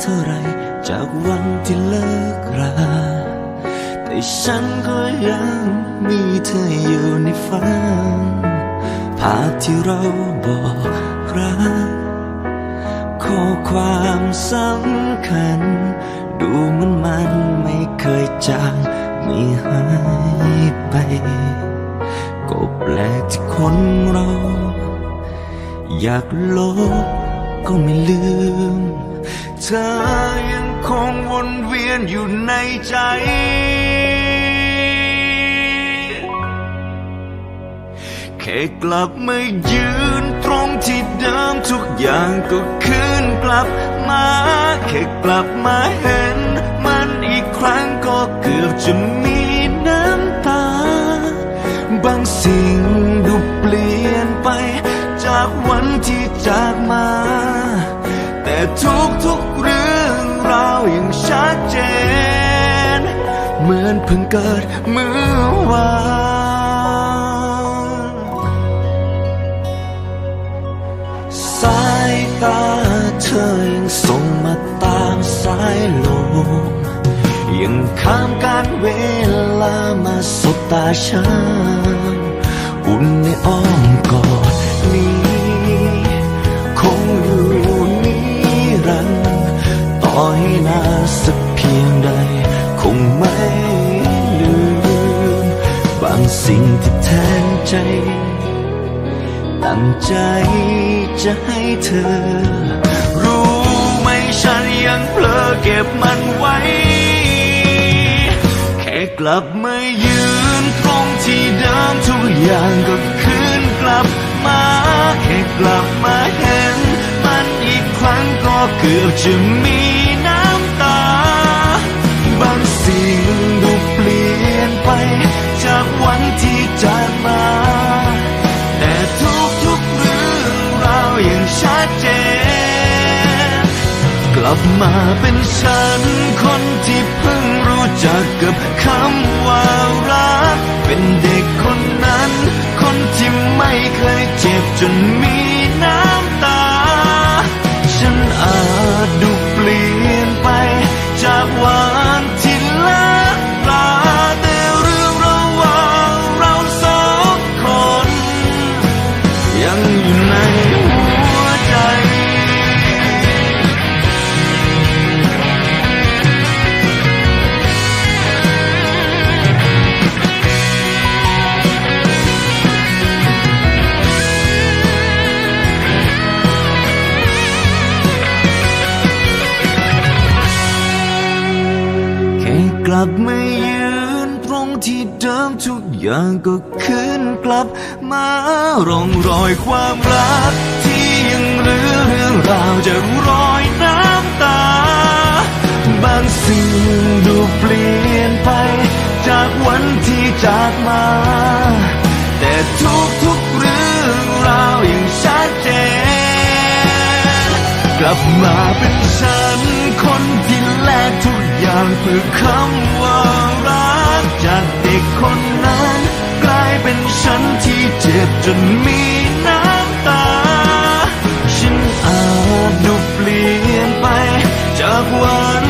เท่าไรจากวันที่เลิกราแต่ฉันก็ยังมีเธออยู่ในฝันภาพที่เราบอกรักข้อความสำคัญ ดูเหมือนมันไม่เคยจางไม่หายไป ก็แปลกที่คนเรา อยากลบ ก็ไม่ลืม เธอยังคงวนเวียนอยู่ในใจ แค่กลับมายืนตรงที่เดิมทุกอย่างก็คืนกลับมา แค่กลับมาเห็น มันอีกครั้งก็เกือบจะมีน้ำ ดเจน เหมือนเพิ่งเกิดเมื่อวานสายตาเธอยังส่งมาตามสายลมยังข้ามการเวลามาสบตาฉันอุ่นในอ้อมกอด สิ่งที่แทนใจ ตั้งใจจะให้เธอ รู้ไหมฉันยังเพลอเก็บมันไว้ แค่กลับมายืนตรงที่เดิมทุกอย่างก็คืนกลับมา แค่กลับมาเห็น มันอีกครั้งก็เกือบจะมี ลับมาเป็นฉัน คนที่เพิ่งรู้จักกับคำว่ารัก เป็นเด็กคนนั้น คนที่ไม่เคยเจ็บจนมี ลับมายืนตรงที่เดิมทุกอย่างก็คืนกลับมาร่องรอยความรัก ที่ยังเหลือเรื่องราวจากรอยน้ำตา บางสิ่งดูเปลี่ยน กลับมาเป็นฉัน คนที่แลกทุกอย่างเพื่อคำว่ารัก จากเด็กคนนั้น กลายเป็นฉันที่เจ็บจนมีน้ำตา ฉันอาจดูเปลี่ยนไปจากวัน